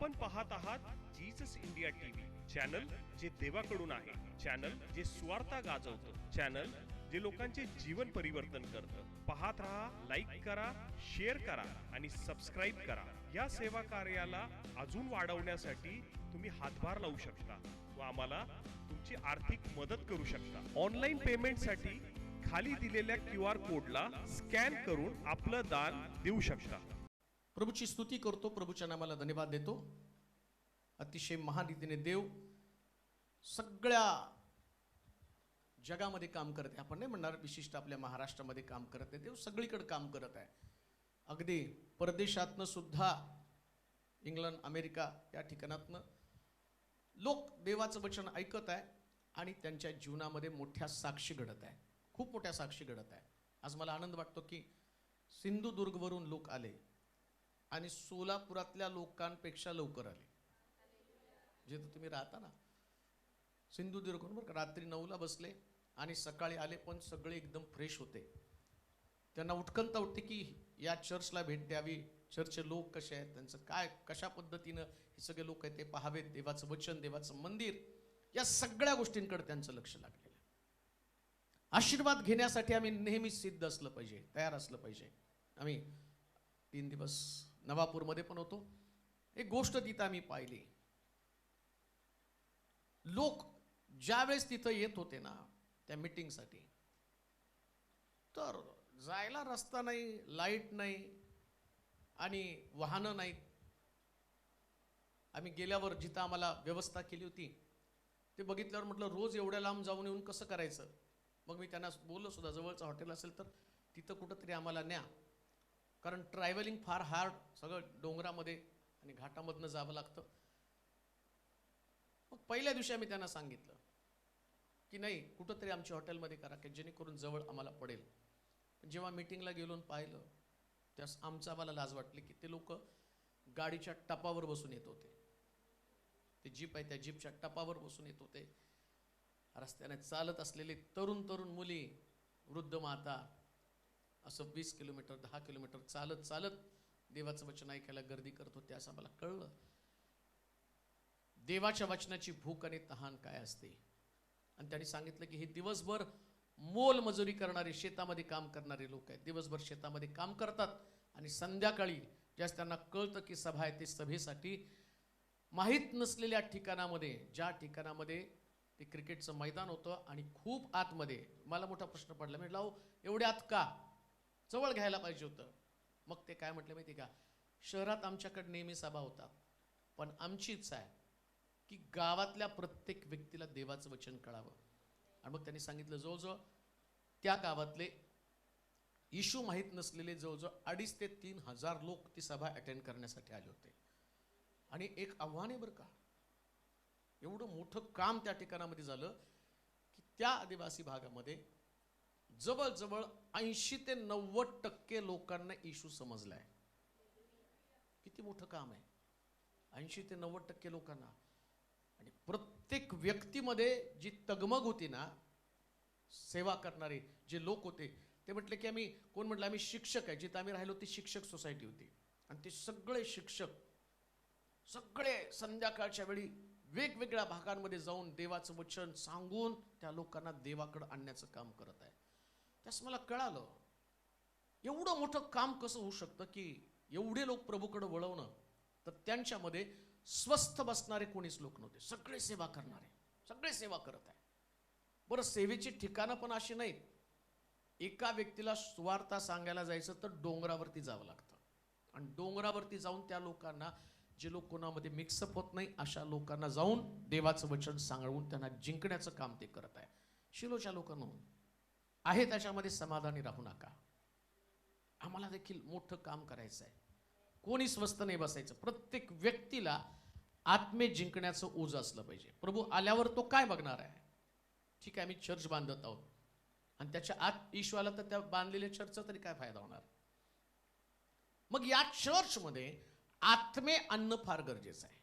आपण पाहत आहात जीसस इंडिया टीव्ही. चॅनल जे देवाकडून आहे. चॅनल जे स्वार्था गाजवतं. चॅनल जे लोकांचे जीवन परिवर्तन करतं. पाहत राहा लाईक करा शेअर करा आणि सबस्क्राईब करा. या सेवा कार्याला अजून वाढवण्यासाठी तुम्ही हातभार लावू शकता व आम्हाला तुमची आर्थिक मदत करू शकता. ऑनलाईन पेमेंटसाठी खाली दिलेल्या क्यू आर कोडला स्कॅन करून आपलं दान देऊ शकता. प्रभूची स्तुती करतो प्रभूच्या नामाला धन्यवाद देतो. अतिशय महान रीतीने देव सगळ्या जगामध्ये काम करत आहे. आपण नाही म्हणणार विशिष्ट आपल्या महाराष्ट्रामध्ये काम करत आहे. देव सगळीकडे काम करत आहे. अगदी परदेशातनं सुद्धा इंग्लंड अमेरिका या ठिकाणातनं लोक देवाचं वचन ऐकत आहे आणि त्यांच्या जीवनामध्ये मोठ्या साक्षी घडत आहे. खूप मोठ्या साक्षी घडत आहे. आज मला आनंद वाटतो की सिंधुदुर्गवरून लोक आले. आणि सोलापुरातल्या लोकांपेक्षा लवकर आले. जिथं तुम्ही राहता ना. सिंधुदुर्गहून बरं का रात्री नऊला बसले आणि सकाळी आले पण सगळे एकदम फ्रेश होते. त्यांना उत्कंठा उठते की या चर्चला भेट द्यावी. चर्चचे लोक कसे आहेत त्यांचं काय कशा पद्धतीनं हे सगळे लोक आहेत ते पाहावेत देवाचं वचन देवाचं मंदिर या सगळ्या गोष्टींकडे त्यांचं लक्ष लागलेलं आशीर्वाद घेण्यासाठी आम्ही नेहमी सिद्ध असलं पाहिजे तयार असलं पाहिजे. आम्ही तीन दिवस नवापूरमध्ये पण होतो. एक गोष्ट तिथं आम्ही पाहिली. लोक ज्यावेळेस तिथं येत होते ना त्या मिटिंगसाठी तर जायला रस्ता नाही लाइट नाही आणि वाहनं नाहीत. आम्ही गेल्यावर जिथं आम्हाला व्यवस्था केली होती ते बघितल्यावर म्हटलं रोज एवढ्या लांब जाऊन येऊन कसं करायचं? मग मी त्यांना बोललो सुद्धा जवळचं हॉटेल असेल तर तिथं कुठंतरी आम्हाला न्या. कारण ट्रॅव्हलिंग फार हार्ड सगळं डोंगरामध्ये आणि घाटामधनं जावं लागतं. मग पहिल्या दिवशी आम्ही त्यांना सांगितलं की नाही कुठंतरी आमच्या हॉटेलमध्ये करा की जेणेकरून जवळ आम्हाला पडेल. जेव्हा मीटिंगला गेलो पाहिलं त्यास आमचं आम्हाला लाज वाटली की ते लोक गाडीच्या टपावर बसून येत होते. ते जीप आहे त्या जीपच्या टपावर बसून येत होते. रस्त्याने चालत असलेले तरुण तरुण मुली वृद्ध माता असं वीस किलोमीटर दहा किलोमीटर चालत चालत देवाचं वचन ऐकायला गर्दी करत होते असं मला कळलं. देवाच्या वचनाची भूक आणि तहान काय असते? आणि त्यांनी सांगितलं की हे दिवसभर मोल मजुरी करणारे शेतामध्ये काम करणारे लोक आहेत. दिवसभर शेतामध्ये काम करतात आणि संध्याकाळी ज्यास त्यांना कळतं की सभा आहे ते सभेसाठी माहीत नसलेल्या ठिकाणामध्ये ज्या ठिकाणामध्ये ते क्रिकेटचं मैदान होतं आणि खूप आतमध्ये मला मोठा प्रश्न पडला. म्हटलं अहो एवढ्या आत का? जवळ घ्यायला पाहिजे होतं. मग ते काय म्हटलं माहिती का? शहरात आमच्याकडे नेहमी सभा होतात. पण आमची इच्छा आहे की गावातल्या प्रत्येक व्यक्तीला देवाचं वचन कळावं. आणि मग त्यांनी सांगितलं जवळजवळ त्या गावातले इशू माहीत नसलेले जवळजवळ अडीच ते तीन हजार लोक ती सभा अटेंड करण्यासाठी आले होते. आणि एक आव्हान आहे बरं का. एवढं मोठं काम त्या ठिकाणामध्ये झालं की त्या आदिवासी भागामध्ये जवळजवळ ऐंशी ते नव्वद टक्के लोकांना इशू समजलाय. किती मोठं काम आहे? ऐंशी ते नव्वद टक्के लोकांना. आणि प्रत्येक व्यक्तीमध्ये जी तगमग होती ना सेवा करणारे जे लोक होते ते म्हटले की आम्ही कोण म्हटलं आम्ही शिक्षक आहे. जिथं आम्ही राहिलो ती शिक्षक सोसायटी होती. आणि ते सगळे शिक्षक सगळे संध्याकाळच्या वेळी वेगवेगळ्या भागांमध्ये जाऊन देवाचं वचन सांगून त्या लोकांना देवाकडं आणण्याचं काम करत आहे त्यास मला कळालं. एवढं मोठं काम कसं होऊ शकतं की एवढे लोक प्रभूकडं वळवणं? तर त्यांच्यामध्ये स्वस्थ बसणारे कोणीच लोक नव्हते. सगळे सेवा करणारे. सगळे सेवा करत आहे बरं सेवेची ठिकाणं पण अशी नाहीत. एका व्यक्तीला सुवार्ता सांगायला जायचं तर डोंगरावरती जावं लागतं. आणि डोंगरावरती जाऊन त्या लोकांना जे लोक कोणामध्ये मिक्सअप होत नाही अशा लोकांना जाऊन देवाचं वचन सांगून त्यांना जिंकण्याचं काम ते करत आहे शिलोच्या लोकांना आहे त्याच्यामध्ये समाधानी राहू नका. आम्हाला देखील मोठं काम करायचं आहे. कोणी स्वस्त नाही बसायचं. प्रत्येक व्यक्तीला आत्मे जिंकण्याचं ओझ असलं पाहिजे. प्रभू आल्यावर तो काय बघणार आहे? ठीक आहे आम्ही चर्च बांधत आहोत. आणि त्याच्या आत ईश्वाला तर त्या बांधलेल्या चर्चचा तरी काय फायदा होणार? मग या चर्चमध्ये आत्मे आणणं फार गरजेचं आहे.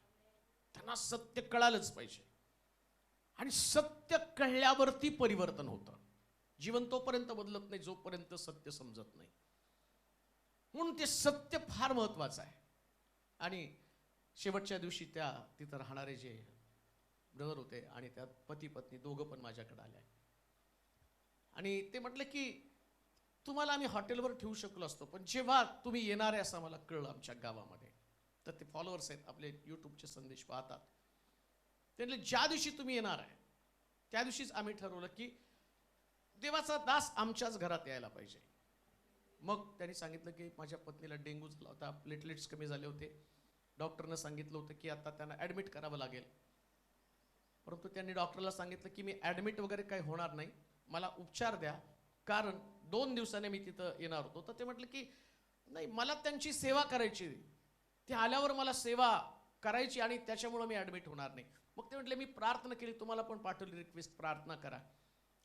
त्यांना सत्य कळालंच पाहिजे. आणि सत्य कळल्यावरती परिवर्तन होतं. जीवन तोपर्यंत बदलत नाही जोपर्यंत सत्य समजत नाही. म्हणून ते सत्य फार महत्वाचं आहे. आणि शेवटच्या दिवशी त्या तिथं राहणारे जे ब्रदर होते आणि त्यात पती पत्नी दोघं पण माझ्याकडे आले आणि ते म्हटलं की तुम्हाला आम्ही हॉटेलवर ठेवू शकलो असतो पण जेव्हा तुम्ही येणार आहे असं मला कळलं आमच्या गावामध्ये. तर ते फॉलोअर्स आहेत आपले यूट्यूबचे संदेश पाहतात. त्यांनी ज्या दिवशी तुम्ही येणार आहे त्या दिवशीच आम्ही ठरवलं की देवाचा दास आमच्याच घरात यायला पाहिजे. मग त्यांनी सांगितलं की माझ्या पत्नीला डेंग्यू झाला होता प्लेटलेट्स कमी झाले होते. डॉक्टरनं सांगितलं होतं की आता त्यांना ॲडमिट करावं लागेल. परंतु त्यांनी डॉक्टरला सांगितलं की मी ॲडमिट वगैरे काही होणार नाही मला उपचार द्या. कारण दोन दिवसाने मी तिथं येणार होतो. तर ते म्हटलं की नाही मला त्यांची सेवा करायची ते आल्यावर मला सेवा करायची आणि त्याच्यामुळं मी ॲडमिट होणार नाही. मग ते म्हटले मी प्रार्थना केली तुम्हाला पण पाठवली रिक्वेस्ट प्रार्थना करा.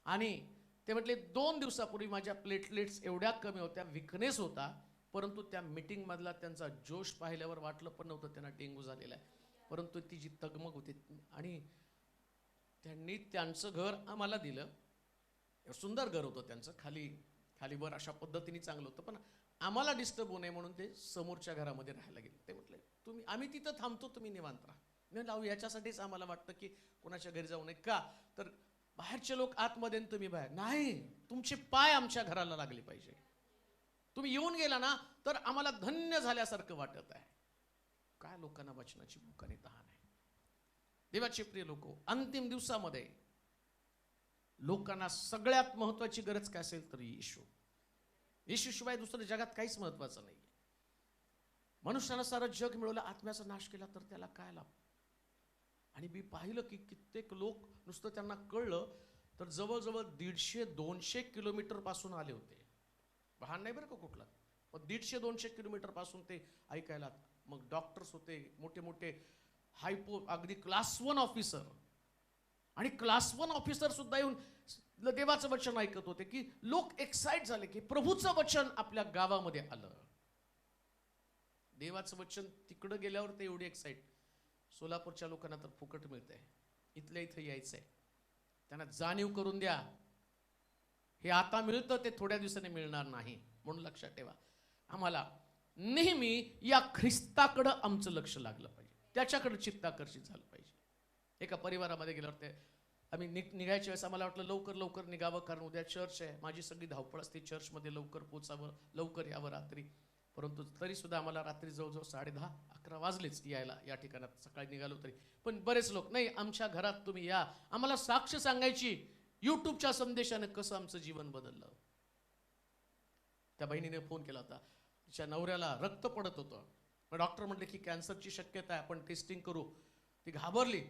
आणि ते म्हटले दोन दिवसापूर्वी माझ्या प्लेटलेट्स एवढ्या कमी होत्या विकनेस होता परंतु त्या मीटिंगमधला त्यांचा जोश पाहिल्यावर वाटलं पण नव्हतं त्यांना डेंग्यू झालेला आहे. परंतु ती जी तगमग होती आणि त्यांनी त्यांचं घर आम्हाला दिलं सुंदर घर होतं त्यांचं खाली खाली वर अशा पद्धतीने चांगलं होतं पण आम्हाला डिस्टर्ब होऊ नये म्हणून ते समोरच्या घरामध्ये राहायला गेले. ते म्हटले तुम्ही आम्ही तिथं थांबतो तुम्ही निवांत राहा. मी लावू याच्यासाठीच आम्हाला वाटतं की कोणाच्या घरी जाऊ नये. का? तर बाहेरचे लोक आतमध्ये तुम्ही बाहेर. नाही तुमचे पाय आमच्या घराला लागले पाहिजे. तुम्ही येऊन गेला ना तर आम्हाला धन्य झाल्यासारखं वाटत आहे. काय लोकांना वचनाची मुखाने तहान आहे? देवाचे प्रिय लोक अंतिम दिवसामध्ये लोकांना सगळ्यात महत्वाची गरज काय असेल तर येशू. येशू शिवाय दुसरं जगात काहीच महत्वाचं नाही मनुष्यानं सारं जग मिळवलं आत्म्याचा नाश केला तर त्याला काय लाभ? आणि मी पाहिलं की कित्येक लोक नुसतं त्यांना कळलं तर जवळजवळ दीडशे दोनशे किलोमीटरपासून आले होते. भान नाही बरं का कुठलं? पण दीडशे दोनशे किलोमीटरपासून ते ऐकायला मग डॉक्टर्स होते मोठे मोठे हायपो अगदी क्लास वन ऑफिसर आणि क्लास वन ऑफिसर सुद्धा येऊन देवाचं वचन ऐकत होते की लोक एक्साइट झाले की प्रभूचं वचन आपल्या गावामध्ये आलं. देवाचं वचन तिकडं गेल्यावर ते एवढे एक्साइट सोलापूरच्या लोकांना तर फुकट मिळतंय. इथल्या इथं यायचंय. त्यांना जाणीव करून द्या. हे आता मिळतं ते थोड्या दिवसाने मिळणार नाही. म्हणून लक्षात ठेवा. आम्हाला नेहमी या ख्रिस्ताकडं आमचं लक्ष लागलं पाहिजे. त्याच्याकडं चित्ताकर्षित झालं पाहिजे. एका परिवारामध्ये गेल्यावर ते आम्ही नि निघायच्या वेळेस आम्हाला वाटलं लवकर लवकर निघावं कारण उद्या चर्च आहे. माझी सगळी धावपळ असते चर्चमध्ये लवकर पोचावं लवकर यावं रात्री. परंतु तरी सुद्धा आम्हाला रात्री जवळजवळ साडे दहा अकरा वाजलेच यायला या ठिकाणात सकाळी निघालो तरी. पण बरेच लोक नाही आमच्या घरात तुम्ही या. आम्हाला साक्ष सांगायची. युट्यूबच्या संदेशाने कसं आमचं जीवन बदललं? त्या बहिणीने फोन केला होता. तिच्या नवऱ्याला रक्त पडत होतं. मग डॉक्टर म्हटले की कॅन्सरची शक्यता आहे आपण टेस्टिंग करू. ती घाबरली.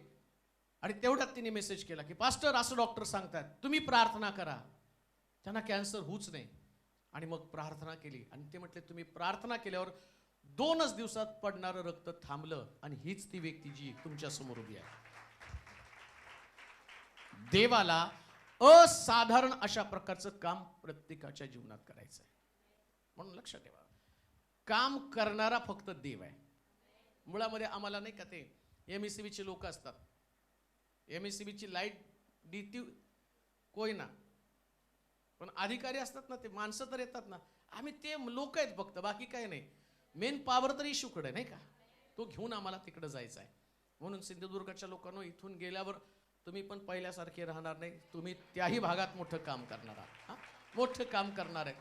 आणि तेवढ्यात तिने मेसेज केला की पास्टर असं डॉक्टर सांगतात तुम्ही प्रार्थना करा. त्यांना कॅन्सर होऊच नाही आणि मग प्रार्थना केली. आणि ते म्हटले तुम्ही प्रार्थना केल्यावर दोनच दिवसात पडणारं रक्त थांबलं आणि हीच ती व्यक्ती जी तुमच्यासमोर उभी आहे. देवाला असाधारण अशा प्रकारचं काम प्रत्येकाच्या जीवनात करायचं आहे म्हणून लक्षात ठेवा. काम करणारा फक्त देव आहे. मुळामध्ये आम्हाला नाही का ते एम एस सी लोक असतात. एम एस सी बीची लाइट डी देती कोयना. पण अधिकारी असतात ना ते माणसं तर येतात ना. आम्ही ते लोक आहेत फक्त बाकी काही नाही. मेन पावर तर इशूकडे नाही का? तो घेऊन आम्हाला तिकडे जायचा आहे. म्हणून सिंधुदुर्गाच्या लोकांना इथून गेल्यावर तुम्ही पण पहिल्यासारखे राहणार नाही. तुम्ही त्याही भागात मोठं काम करणार आहात. हां? मोठं काम करणार आहे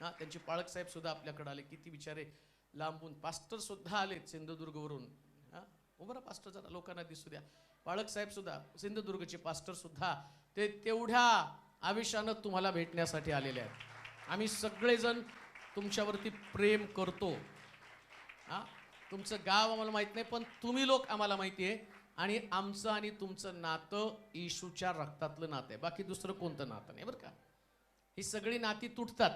हां? त्यांचे पाळकसाहेबसुद्धा आपल्याकडे आले. किती बिचारे लांबून पास्टरसुद्धा आलेत आले सिंधुदुर्गवरून. हां? उभं पास्टर जरा लोकांना दिसू द्या. पाळक साहेब सुद्धा सिंधुदुर्गचे पास्टरसुद्धा ते तेवढ्या आविषानं तुम्हाला भेटण्यासाठी आलेले आहेत. आम्ही सगळेजण तुमच्यावरती प्रेम करतो. हा? तुमचं गाव आम्हाला माहीत नाही पण तुम्ही लोक आम्हाला माहिती आहे. आणि आमचं आणि तुमचं नातं येशूच्या रक्तातलं नातं आहे. बाकी दुसरं कोणतं नातं नाही बरं का? ही सगळी नाती तुटतात.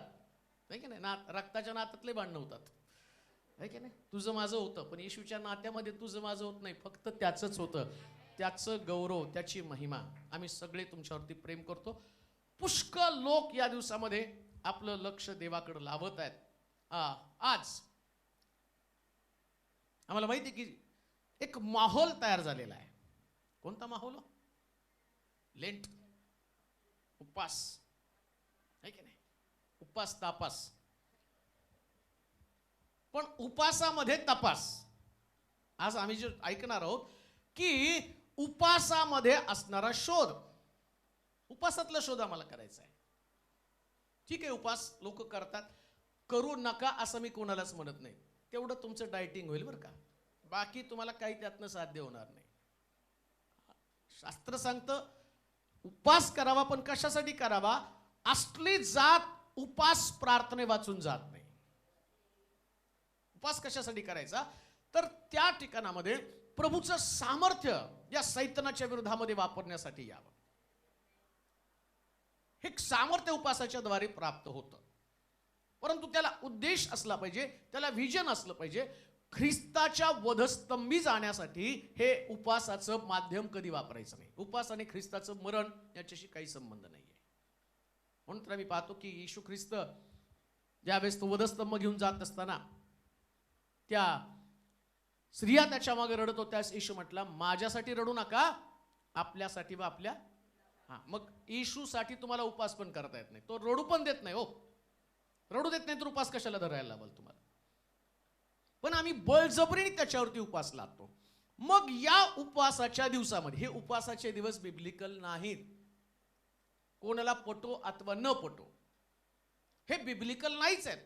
नाही की नाही? नात रक्ताच्या नात्यातले भांडणं होतात. आहे की नाही? तुझं माझं होतं पण येशूच्या नात्यामध्ये तुझं माझं होत नाही. फक्त त्याचंच होतं. त्याचं गौरव त्याची महिमा. आम्ही सगळे तुमच्यावरती प्रेम करतो. पुष्कळ लोक या दिवसामध्ये आपलं लक्ष देवाकडे लावत आहेत. आज. आम्हाला माहिती आहे की एक माहोल तयार झालेला आहे. कोणता माहोल हो? लेंट. उपास. आहे की नाही? उपास तापास. पण उपासामध्ये तपास. आज आम्ही जे ऐकणार आहोत की उपासामध्ये असणारा शोध. उपासातला शोध आम्हाला करायचा आहे. ठीक आहे उपास लोक करतात. करू नका असं मी कोणालाच म्हणत नाही. तेवढं तुमचं डायटिंग होईल बरं का. बाकी तुम्हाला काही त्यातनं साध्य होणार नाही. शास्त्र सांगतं उपास करावा पण कशासाठी करावा? असली जात उपास प्रार्थने वाचून जात नाही. उपास कशासाठी करायचा? तर त्या ठिकाणामध्ये प्रभूचं सामर्थ्य या सैतनाच्या विरोधामध्ये वापरण्यासाठी यावं. हे सामर्थ्य उपासाच्या द्वारे प्राप्त होतं. परंतु त्याला उद्देश असला पाहिजे त्याला व्हिजन असलं पाहिजे. ख्रिस्ताच्या वधस्तंभी जाण्यासाठी हे उपासाचं माध्यम कधी वापरायचं नाही. उपास आणि ख्रिस्ताचं मरण याच्याशी काही संबंध नाही आहे म्हणून तर आम्ही पाहतो की येशू ख्रिस्त ज्यावेळेस तो वधस्तंभ घेऊन जात असताना त्या स्त्रिया त्याच्यामागे रडत होत्या. येशू म्हटला माझ्यासाठी रडू नका. आपल्यासाठी व आपल्या हा मग इशूसाठी तुम्हाला उपास पण करता येत नाही. तो रडू पण देत नाही हो. रडू देत नाही तर उपास कशाला धरायला लावल तुम्हाला? पण आम्ही बळजबरीने त्याच्यावरती उपास लागतो मग या उपवासाच्या दिवसामध्ये हे उपवासाचे दिवस बिब्लिकल नाहीत. कोणाला पटो अथवा न पटो हे बिब्लिकल नाहीच आहेत.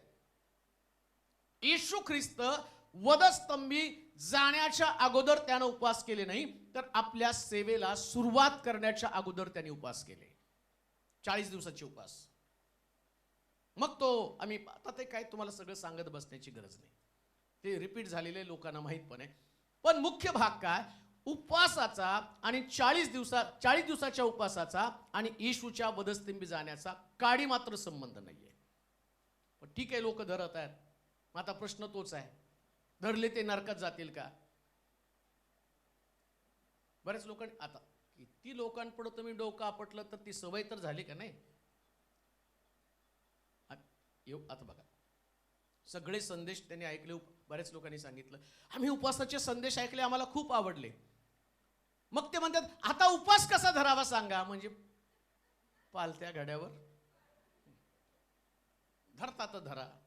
येशू ख्रिस्त वधस्तंभी जाण्याच्या अगोदर त्यानं उपवास केले नाही तर आपल्या सेवेला सुरुवात करण्याच्या अगोदर त्याने उपवास केले. चाळीस दिवसाचे उपवास. मग तो आम्ही आता ते काय तुम्हाला सगळं सांगत बसण्याची गरज नाही. ते रिपीट झालेले लोकांना माहीत पण आहे. पण मुख्य भाग काय? उपवासाचा आणि चाळीस दिवसा चाळीस दिवसाच्या उपवासाचा आणि येशूच्या वधस्तंभी जाण्याचा काडी मात्र संबंध नाहीये. पण ठीक आहे लोक धरत आहेत. मग आता प्रश्न तोच आहे. धरले ते नरकात जातील का? बऱ्याच लोकांनी आता किती लोकांपुढं तुम्ही डोकं आपटलं तर ती सवय तर झाली का नाही? येऊ आता बघा. सगळे संदेश त्यांनी ऐकले बऱ्याच लोकांनी सांगितलं. आम्ही उपवासाचे संदेश ऐकले आम्हाला खूप आवडले. मग ते म्हणतात आता उपवास कसा धरावा सांगा? म्हणजे पालत्या घड्यावर. धरता तर धरा.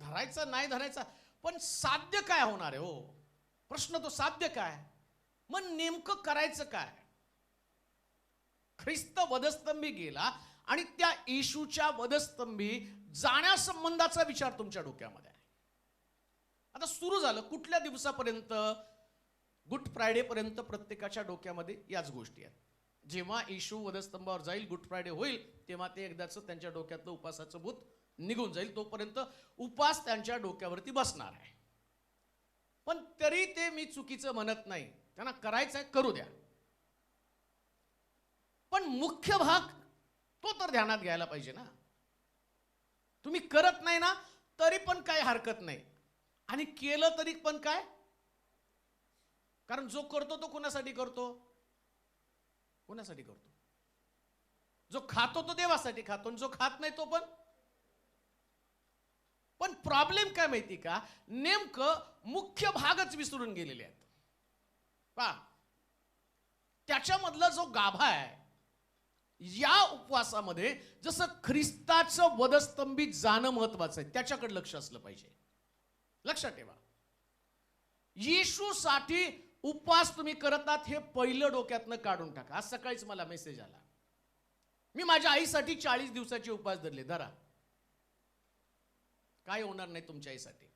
धरायचा नाही धरायचा पण साध्य काय होणार आहे हो? प्रश्न तो साध्य काय? मग नेमकं करायचं काय? ख्रिस्त वधस्तंभी गेला आणि त्या येशूच्या वधस्तंभी जाण्यासंबंधाचा विचार तुमच्या डोक्यामध्ये आहे. आता सुरू झालं कुठल्या दिवसापर्यंत? गुड फ्रायडे पर्यंत प्रत्येकाच्या डोक्यामध्ये याच गोष्टी आहेत. जेव्हा येशू वधस्तंभावर जाईल गुड फ्रायडे होईल तेव्हा ते एकदाच त्यांच्या डोक्यातलं उपासाचं भूत निघून जाईल तोपर्यंत उपास त्यांच्या डोक्यावरती बसणार आहे. पण तरी ते मी चुकीचं म्हणत नाही. त्यांना करायचं आहे करू द्या. पण मुख्य भाग तो तर ध्यानात घ्यायला पाहिजे ना. तुम्ही करत नाही ना तरी पण काय हरकत नाही. आणि केलं तरी पण काय? कारण जो करतो तो कोणासाठी करतो? कोणासाठी करतो? जो खातो तो देवासाठी खातो. आणि जो खात नाही तो पण पण प्रॉब्लेम काय माहिती का? नेमकं मुख्य भागच विसरून गेलेले आहेत. पा त्याच्यामधला जो गाभा आहे या उपवासामध्ये जसं ख्रिस्ताचं वधस्तंभित जाणं महत्वाचं आहे त्याच्याकडे लक्ष असलं पाहिजे. लक्षात ठेवा. येशूसाठी उपवास तुम्ही करतात हे पहिलं डोक्यातनं काढून टाका. आज सकाळीच मला मेसेज आला. मी माझ्या आईसाठी चाळीस दिवसाचे उपवास धरले. धरा. काय होणार नाही तुमच्यासाठी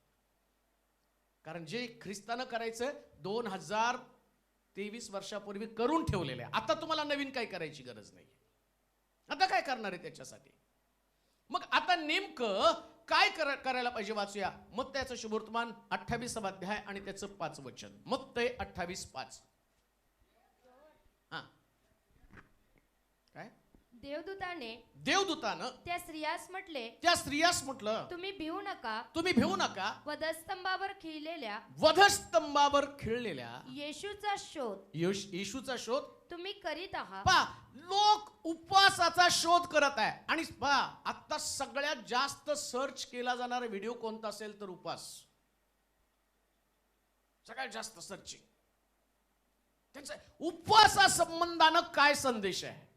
कारण जे ख्रिस्तानं करायचं दोन हजार तेवीस वर्षापूर्वी करून ठेवलेलं आहे. आता तुम्हाला नवीन काही करायची गरज नाही आता काय करणार आहे त्याच्यासाठी? मग आता नेमकं काय कर- करायला पाहिजे वाचूया? मग त्याचं शुभवर्तमान अठ्ठावीस अध्याय आणि त्याचं पाच वचन. मग ते अठ्ठावीस पाच हा काय देवदूताने देवदूतानं त्या स्त्रियास म्हटले त्या स्त्रियास म्हटलं तुम्ही भिवू नका. तुम्ही भिवू नका. वधस्तंभावर खिळलेल्या वधस्तंभावर खेळलेल्या येशूचा शोध. येश- येशूचा शोध? तुम्ही करीत आहात. पा लोक उपवासाचा शोध करत आहे. आणि पहा आता सगळ्यात जास्त सर्च केला जाणारा व्हिडिओ कोणता असेल तर उपवास. सगळ्यात जास्त सर्चिंग त्यांचा उपवासा संबंधानं काय संदेश आहे?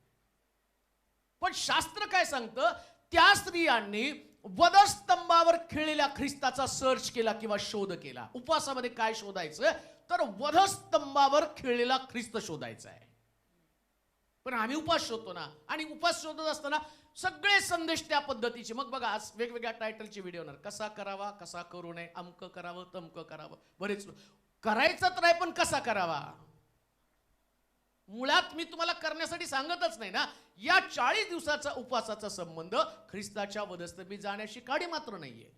पण शास्त्र काय सांगतं? त्या स्त्रियांनी वधस्तंभावर खेळलेल्या ख्रिस्ताचा सर्च केला किंवा शोध केला. उपवासामध्ये काय शोधायचं? तर वधस्तंभावर खेळलेला ख्रिस्त शोधायचा आहे. पण आम्ही उपास शोधतो ना. आणि उपास शोधत असताना सगळे संदेश त्या पद्धतीचे. मग बघा आज वेगवेगळ्या टायटलचे व्हिडिओ येणार. कसा करावा कसा करू नये अमक करावं तमकं करावं. बरेच करायचं तर आहे पण कसा करावा? मुळात मी तुम्हाला करण्यासाठी सांगतच नाही ना. या चाळीस दिवसाचा उपवासाचा संबंध ख्रिस्ताच्या वधस्तंभी जाण्याशी काडी मात्र नाहीये.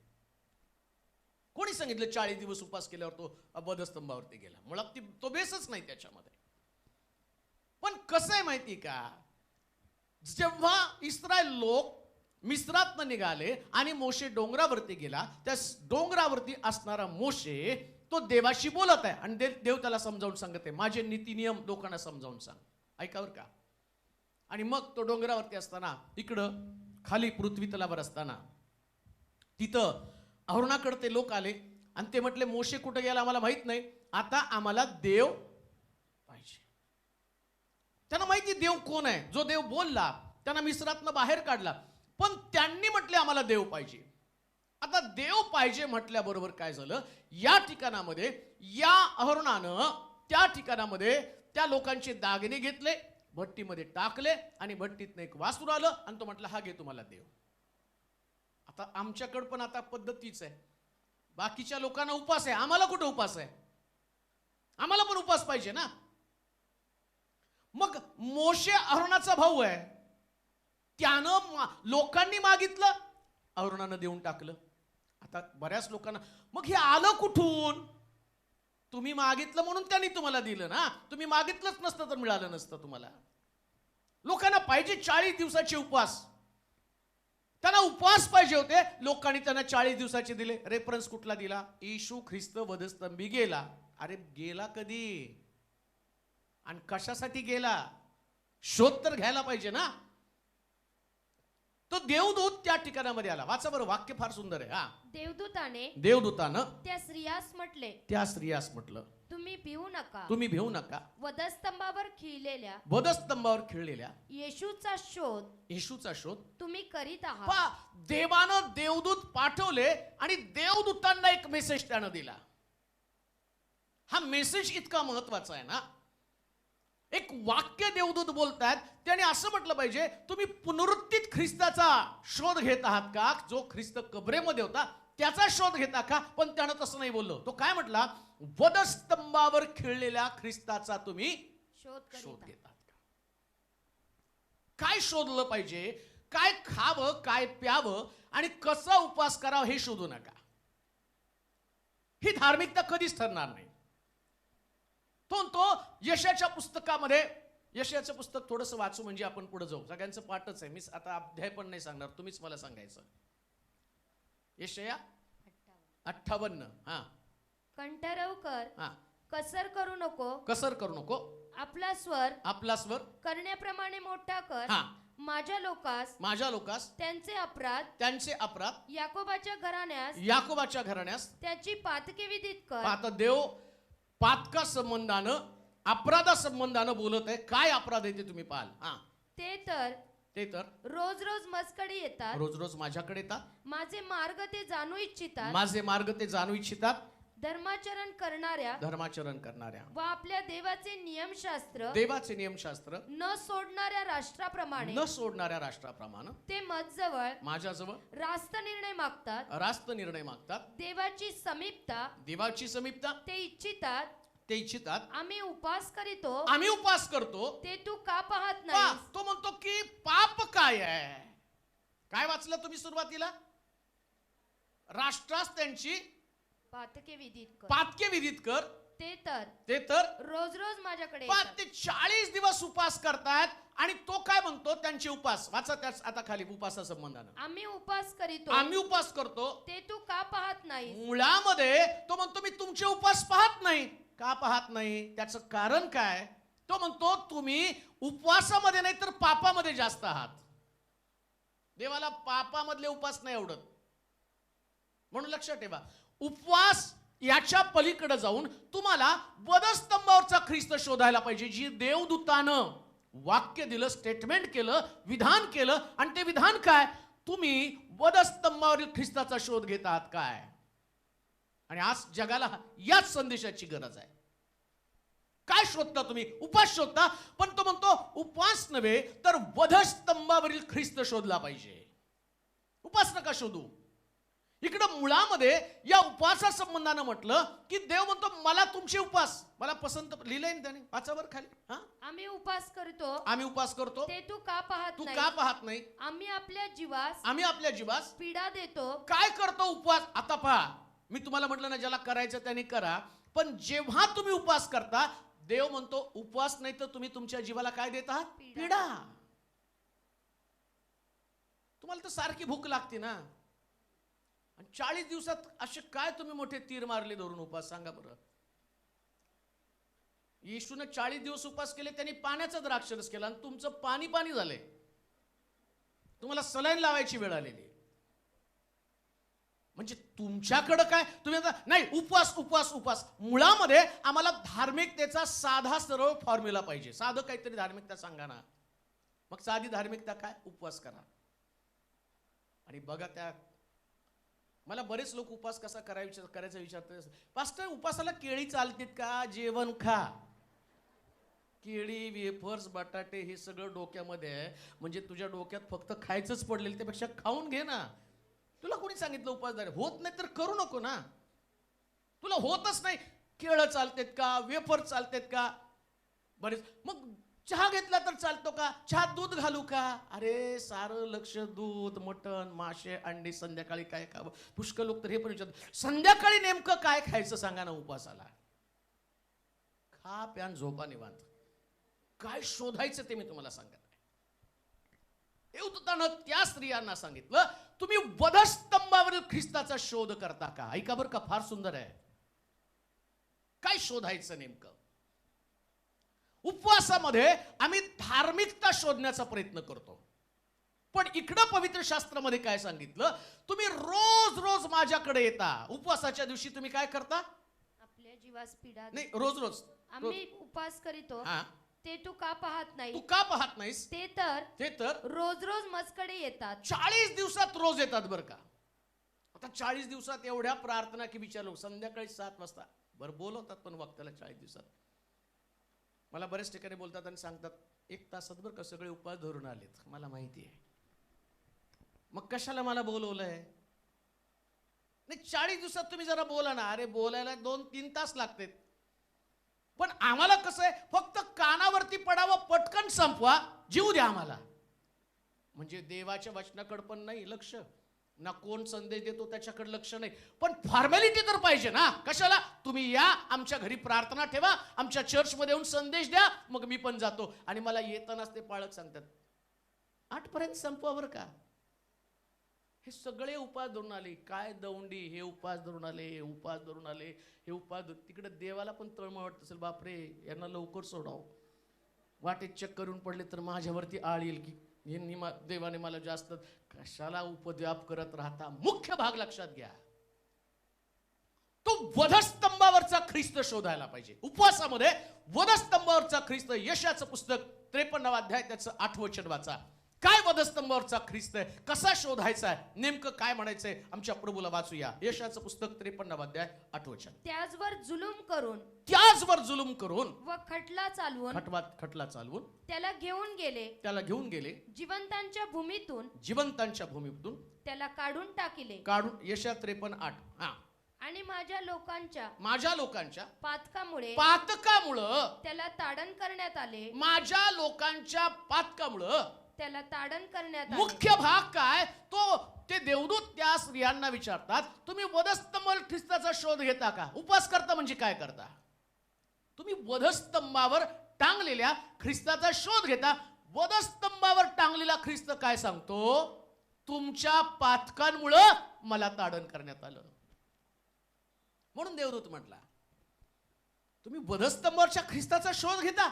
कोणी सांगितलं चाळीस दिवस उपवास केल्यावर तो वधस्तंभावरती गेला? मुळात ती तो बेसच नाही त्याच्यामध्ये. पण कसं आहे माहिती का? जेव्हा इस्रायल लोक मिस्रातनं निघाले आणि मोशे डोंगरावरती गेला त्या डोंगरावरती असणारा मोशे तो देवाशी बोलत आहे. आणि दे- देव त्याला समजावून सांगत. आहे माझे नीती नियम लोकांना समजावून सांग. ऐकावर का? आणि मग तो डोंगरावरती असताना इकडं खाली पृथ्वी तलावर असताना तिथं अरुणाकडे ते लोक आले. आणि ते म्हटले मोशे कुठं गेला आम्हाला माहीत नाही. आता आम्हाला देव पाहिजे. त्यांना माहिती देव कोण आहे? जो देव बोलला त्यांना मिश्रातनं बाहेर काढला. पण त्यांनी म्हटले आम्हाला देव पाहिजे. आता देव पाहिजे म्हटल्याबरोबर काय झालं? या ठिकाणामध्ये या अहरणानं त्या ठिकाणामध्ये त्या लोकांचे दागिने घेतले भट्टीमध्ये टाकले आणि भट्टीतनं एक वासूर आलं आणि तो म्हटला हा घे तुम्हाला देव. आता आमच्याकडं पण आता पद्धतीच आहे. बाकीच्या लोकांना उपास आहे. आम्हाला कुठं उपास आहे? आम्हाला पण उपास पाहिजे ना. मग मोशे अरुणाचा भाऊ आहे. त्यानं मा- लोकांनी मागितलं अरुणानं देऊन टाकलं. आता बऱ्याच लोकांना मग हे आलं कुठून? तुम्ही मागितलं म्हणून त्यांनी तुम्हाला दिलं ना? तुम्ही मागितलंच नसतं तर मिळालं नसतं तुम्हाला. लोकांना पाहिजे चाळीस दिवसाचे उपवास. त्यांना उपवास पाहिजे होते. लोकांनी त्यांना चाळीस दिवसाचे दिले. रेफरन्स कुठला दिला? येशू ख्रिस्त वधस्तंभी गेला. अरे गेला कधी? आणि कशासाठी गेला? शोध तर घ्यायला पाहिजे ना? तो देवदूत त्या ठिकाणामध्ये आला. वाचा बरं वाक्य फार सुंदर आहे हा. देवदूताने देवदूतानं त्या स्त्रियास म्हटले त्या स्त्रियास म्हटलं तुम्ही भिवू नका. तुम्ही भिवू नका. वधस्तंभावर खिळलेल्या वधस्तंभावर खेळलेल्या येशूचा शोध येशूचा शोध तुम्ही करीत आहात. देवानं देवदूत पाठवले आणि देवदूतांना एक मेसेज त्यानं दिला. हा मेसेज इतका महत्त्वाचा आहे ना एक वाक्य देवदूत बोलतात त्याने असं म्हटलं पाहिजे तुम्ही पुनरुत्थित ख्रिस्ताचा शोध घेत आहात का? जो ख्रिस्त कबरेमध्ये होता त्याचा शोध घेता का? पण त्यानं तसं नाही बोललो. तो काय म्हटला? वधस्तंभावर खेळलेल्या ख्रिस्ताचा तुम्ही शोध. घेतात काय शोधलं पाहिजे? काय खावं काय प्यावं आणि कसा उपवास करावा हे शोधू नका. ही धार्मिकता कधीच ठरणार नाही. तो तो यशाच्या पुस्तकामध्ये यशाचं पुस्तक थोडंसं वाचू म्हणजे आपण पुढे जाऊ. सगळ्यांचं पाठच आहे. मी आता अध्याय पण नाही सांगणार. तुम्हीच मला सांगायचं. यशया अठ्ठावन्न. हा. कंठरव कर. हा. कसर करू नको. कसर करू नको. आपला स्वर. आपला स्वर. करण्याप्रमाणे मोठा कर. हा. माझ्या लोकास माझ्या लोकास त्यांचे अपराध त्यांचे अपराध याकोबाच्या घराण्यास याकोबाच्या घराण्यास त्याची पातके विदित कर. आता देव पातका संबंधानं अपराधा संबंधानं बोलत आहे. काय अपराध आहे ते तुम्ही पाहाल. हा. ते तर ते तर? रोज रोज मस्कडी येतात. रोज रोज माझ्याकडे येतात? माझे मार्ग ते जाणू इच्छितात. माझे मार्ग ते जाणू इच्छितात. धर्माचरण करणाऱ्या धर्माचरण करणाऱ्या व आपल्या देवाचे नियमशास्त्र देवाचे नियमशास्त्र न सोडणाऱ्या राष्ट्राप्रमाणे न सोडणाऱ्या राष्ट्राप्रमाणे ते मजजवळ माझ्याजवळ रास्त निर्णय मागतात. रास्त निर्णय मागतात. देवाची समीपता देवाची समीपता ते इच्छितात. ते इच्छितात. आम्ही उपास करीतो. आम्ही उपवास करतो. ते तू का पाहत पहा, नाही तो म्हणतो की पाप काय आहे? काय वाचलं तुम्ही सुरुवातीला? राष्ट्रास त्यांची पातके विधित कर. पातके विधित कर. ते तर ते तर रोज रोज माझ्याकडे पण. ते चाळीस दिवस उपास करतायत आणि तो काय म्हणतो? त्यांचे उपास. वाचा त्याच आता खाली उपासा संबंधानं. आम्ही उपास करीतो. आम्ही उपास करतो. ते तू का पाहत नाही मुळामध्ये तो म्हणतो मी तुमचे उपास पाहत नाही. का पाहत नाही? त्याचं कारण काय? तो म्हणतो तुम्ही उपवासामध्ये नाही तर पापामध्ये जास्त आहात. देवाला पापामधले उपास नाही आवडत. म्हणून लक्षात ठेवा. उपवास याच्या पलीकडे जाऊन तुम्हाला वधस्तंभावरचा ख्रिस्त शोधायला पाहिजे जी देवदूतानं वाक्य दिलं स्टेटमेंट केलं विधान केलं. आणि ते विधान काय? तुम्ही वधस्तंभावरील ख्रिस्ताचा शोध घेत आहात काय? आणि आज जगाला याच संदेशाची गरज आहे. काय शोधता तुम्ही? उपास शोधता. पण तो म्हणतो उपवास नव्हे तर वधस्तंभावरील ख्रिस्त शोधला पाहिजे. उपास नका शोधू. इकडं मुळामध्ये या उपासा संबंधानं म्हटलं की देव म्हणतो मला तुमचे उपास मला पसंत लिहिलंय ना त्याने वाचावर खाली. हा? आम्ही उपास करतो. आम्ही उपास करतो. ते तू का पाहत तू नाही? का पाहत नाही? आम्ही आपल्या जीवास आम्ही आपल्या जीवास पीडा देतो. काय करतो उपवास? आता पहा मी तुम्हाला म्हटलं ना ज्याला करायचं त्याने करा. पण जेव्हा तुम्ही उपवास करता देव म्हणतो उपवास नाही तर तुम्ही तुमच्या जीवाला काय देत आहात? पीडा. पीडा. तुम्हाला तर सारखी भूक लागते ना. आणि चाळीस दिवसात असे काय तुम्ही मोठे तीर मारले धरून उपास? सांगा बरं. येशूने चाळीस दिवस उपास केले त्यांनी पाण्याचा द्राक्षरस केला आणि तुमचं पाणी पाणी झालंय तुम्हाला सलाईन लावायची वेळ आलेली. म्हणजे तुमच्याकडं काय? तुम्ही आता नाही उपवास उपवास उपवास. मुळामध्ये आम्हाला धार्मिकतेचा साधा सरळ फॉर्म्युला पाहिजे. साधं काहीतरी धार्मिकता सांगा ना. मग साधी धार्मिकता काय? उपवास करा. आणि बघा त्या मला बरेच लोक उपास कसा करायचा करायचा विचारतात पास्टर उपासाला केळी चालतील का? जेवण खा. केळी वेफर्स बटाटे हे सगळं डोक्यामध्ये आहे. म्हणजे तुझ्या डोक्यात फक्त खायचंच पडलेलं त्यापेक्षा खाऊन घे ना. तुला कोणी सांगितलं उपासदार होत नाही तर करू नको ना. तुला होतच नाही. केळं चालतेत का? वेफर चालतेत का? बरेच मग चहा घेतला तर चालतो का? चहा दूध घालू का? अरे सारं लक्ष दूध मटण मासे अंडी संध्याकाळी काय खावं? पुष्कळ लोक तर हे पण विचारतो संध्याकाळी नेमकं काय खायचं सांगा ना उपासाला खा प्यान झोपा निवांत. काय शोधायचं ते मी तुम्हाला सांगत आहे. त्या स्त्रियांना सांगितलं तुम्ही वधस्तंभावरील ख्रिस्ताचा शोध करता का? ऐका बरं का फार सुंदर आहे. काय शोधायचं नेमकं? उपवासामध्ये आम्ही धार्मिकता शोधण्याचा प्रयत्न करतो. पण इकडं पवित्र शास्त्रामध्ये काय सांगितलं? तुम्ही रोज रोज माझ्याकडे येता. उपवासाच्या दिवशी तुम्ही काय करता? आपल्या जीवास पीडा नाही. रोज रोज. आम्ही उपास करीतो. हा. ते तू का पाहत तू नाही का पाहत नाहीस? ते तर ते तर रोज रोज मजकडे येतात. चाळीस दिवसात रोज येतात बरं का. आता चाळीस दिवसात एवढ्या प्रार्थना की विचारलो संध्याकाळी सात वाजता. बरं बोलवतात पण वक्ताला चाळीस दिवसात. मला बऱ्याच ठिकाणी बोलतात आणि सांगतात एक तासात बरं का सगळे उपास धरून आलेत मला माहिती आहे. मग कशाला मला बोलवलंय? नाही चाळीस दिवसात तुम्ही जरा बोला ना. अरे बोलायला दोन तीन तास लागतात. पण आम्हाला कसं आहे फक्त कानावरती पडावं पटकन संपवा जीव द्या आम्हाला. म्हणजे देवाच्या वचनाकडे पण नाही लक्ष. ना कोण संदेश देतो त्याच्याकडे लक्ष नाही. पण फॉर्मॅलिटी तर पाहिजे ना. कशाला? तुम्ही या आमच्या घरी प्रार्थना ठेवा आमच्या चर्चमध्ये येऊन संदेश द्या मग मी पण जातो. आणि मला येतानाच ते पाळक सांगतात आठपर्यंत संपवा का? हे सगळे उपास धरून आले. काय दौंडी हे उपास धरून आले हे उपास धरून आले हे उपास धरून- तिकडे देवाला पण तळमळ वाटत असेल. बापरे यांना लवकर सोडाव. वाटेत चेक करून पडले तर माझ्यावरती आळ येईल की यांनी मा- देवाने मला जास्त कशाला उपद्व्याप करत राहता? मुख्य भाग लक्षात घ्या. तो वधस्तंभावरचा ख्रिस्त शोधायला पाहिजे. उपवासामध्ये वधस्तंभावरचा ख्रिस्त यशाचं पुस्तक त्रेपन्नावा अध्याय त्याचं आठवचन वाचा. काय वधस्तंभावरचा ख्रिस्त आहे? कसा शोधायचा आहे? नेमकं काय म्हणायचंय? आमच्या प्रभूला वाचूया. यशाचं पुस्तक त्रेपन्नावा अध्याय आठवचन त्याचवर जुलूम करून त्याचवर जुलूम करून व खटला चालवून खटवा खटला चालवून त्याला घेऊन गेले. त्याला घेऊन गेले. जिवंतांच्या भूमीतून जिवंतांच्या भूमीतून त्याला काढून टाकिले. काढून यशा त्रेपन्न आठ हा. आणि माझ्या लोकांच्या माझ्या लोकांच्या पातकामुळे पातकामुळं त्याला ताडण करण्यात आले. माझ्या लोकांच्या पातकामुळं त्याला ताडण करण्यात मुख्य भाग काय? तो ते देवदूत त्या स्त्रियांना विचारतात तुम्ही वधस्तंभावर ख्रिस्ताचा शोध घेता का? उपास करता म्हणजे काय करता? तुम्ही वधस्तंभावर टांगलेल्या ख्रिस्ताचा शोध घेता. वधस्तंभावर टांगलेला ख्रिस्त काय सांगतो? तुमच्या पातकांमुळं मला ताडण करण्यात आलं. म्हणून देवदूत म्हटला तुम्ही वधस्तंभावरच्या ख्रिस्ताचा शोध घेता?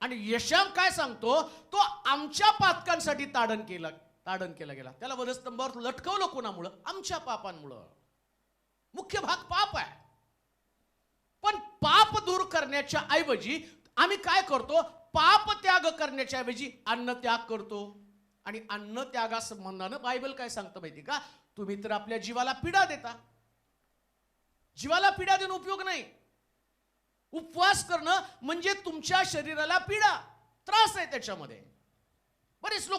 आणि यशाम काय सांगतो? तो आमच्या पातकांसाठी ताडण केला ताडण केला गेला. त्याला वधस्तंभावर लटकवलं कोणामुळं? आमच्या पापांमुळं. मुख्य भाग पाप आहे. पण पाप दूर करण्याच्या ऐवजी आम्ही काय करतो? पाप त्याग करण्याच्या ऐवजी अन्न त्याग करतो. आणि अन्न त्यागा संबंधानं बायबल काय सांगतं माहिती का? तुम्ही तर आपल्या जीवाला पीडा देता. जीवाला पीडा देऊन उपयोग नाही. उपवास करणं म्हणजे तुमच्या शरीराला पीडा त्रास आहे त्याच्यामध्ये. बरेच लोक